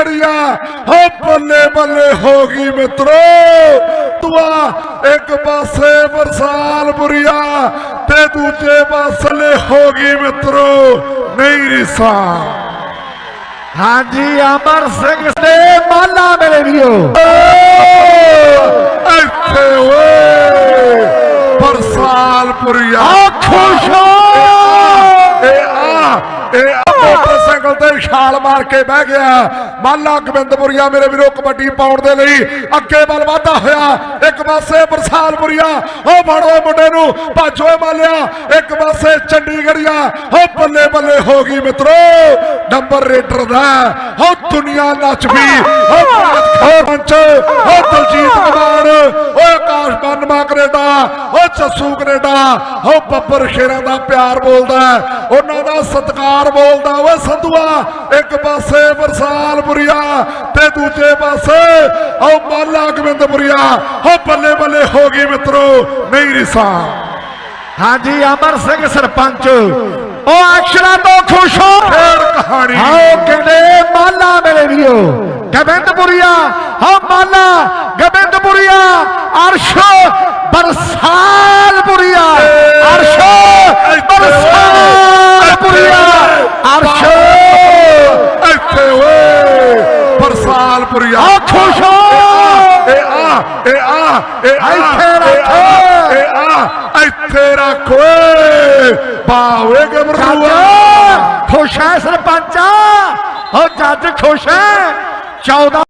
ਗੜੀਆ ਹੋ ਬੱਲੇ ਬੱਲੇ ਹੋ ਗਈ ਮਿੱਤਰੋ ਤੁਆ ਇੱਕ ਪਾਸੇ ਬਰਸਾਲ ਬੁਰੀਆ ਤੇ ਦੂਜੇ ਪਾਸੇ ਹੋ ਗਈ ਮਿੱਤਰੋ ਨਹੀਂ ਰਿਸਾ ਹਾਂਜੀ ਅਮਰ ਸਿੰਘ ਦੇ ਮਾਲਾ ਮੇਰੇ ਵੀਰੋ ਇੱਥੇ ਓਏ ਬਰਸਾਲਪੁਰੀਆ ਆ ਖੁਸ਼ੋ ਇਹ ਆ ਇਹ ਆ ਮੋਟਰਸਾਈਕਲ ਤੇ ਛਾਲ ਮਾਰ ਕੇ ਬਹਿ ਗਿਆ। ਮਾਲਾ ਗੋਬਿੰਦਪੁਰੀਆ ਮੇਰੇ ਵੀਰੋ, ਕਬੱਡੀ ਪਾਉਣ ਦੇ ਲਈ ਅੱਗੇ ਵੱਲ ਵਾਧਾ ਹੋਇਆ। ਇੱਕ ਪਾਸੇ ਬਰਸਾਲਪੁਰੀਆ, ਉਹ ਫੜੋ ਮੁੰਡੇ ਨੂੰ, ਭਾਜੋ ਇਹ ਮਾਲਿਆ। ਇੱਕ ਪਾਸੇ ਚੰਡੀਗੜੀਆ ਉਹ ਬੱਲੇ ਬੱਲੇ ਹੋ ਗਈ ਮਿੱਤਰੋ। ਨੰਬਰ ਰੇਟਰ ਦਾ, ਉਹ ਦੁਨੀਆ ਨੱਚ ਵੀ ਉਹ ਪੰਚ ਉਹ ਦਲਜੀਤ ਕੁਮਾਰ ਉਹ ਕੈਨੇਡਾ। ਉਹ ਚੱਸੂ ਕੈਨੇਡਾ। ਉਹ ਬੱਬਰ ਸ਼ੇਰਾਂ ਦਾ ਪਿਆਰ ਬੋਲਦਾ ਉਹਨਾਂ ਦਾ ਸਤਿਕਾਰ ਬੋਲਦਾ ਓਏ ਸੰਧੂਆ। ਇੱਕ ਪਾਸੇ ਬਰਸਾਲਪੁਰੀਆ ਤੇ ਦੂਜੇ ਪਾਸੇ ਉਹ ਮਾਲਾ ਗੋਬਿੰਦਪੁਰੀਆ। ਉਹ ਬੱਲੇ ਬੱਲੇ ਹੋ ਗਈ ਮਿੱਤਰੋ ਨਹੀਂ ਰਿਸਾ ਹਾਂਜੀ ਅਮਰ ਸਿੰਘ ਸਰਪੰਚ। ਉਹ ਅਕਸ਼ਰਾਂ ਤੋਂ ਖੁਸ਼ ਹੋ। ਫੇਰ ਕਹਾਣੀ। ਆਓ ਕਹਿੰਦੇ ਮਾਲਾ ਮੇਰੇ ਵੀਰੋ। ਗੋਬਿੰਦਪੁਰੀਆ। ਹਾਂ ਮਾਲਾ ਗੋਬਿੰਦਪੁਰੀਆ। ਅਰਸ਼ ਬਰਸਾਲਪੁਰੀਆ ਅਰਸ਼ ਬਰਸਾਲਪੁਰੀਆ ਅਰਸ਼ ਇੱਥੇ ਓਏ ਬਰਸਾਲਪੁਰੀਆ ਆ ਖੁਸ਼ ਹੋ। ਇਹ ਆ ਇਹ ਆ ਇਹ ਆ ਇੱਥੇ ਰੱਖ। ਇਹ ਆ, ਆ ਇੱਥੇ ਰੱਖ ਗਬਰੂਆ ਜੱਜ ਖੁਸ਼ ਹੈ ਸਰਪੰਚਾ। ਉਹ ਜੱਜ ਖੁਸ਼ ਹੈ। 14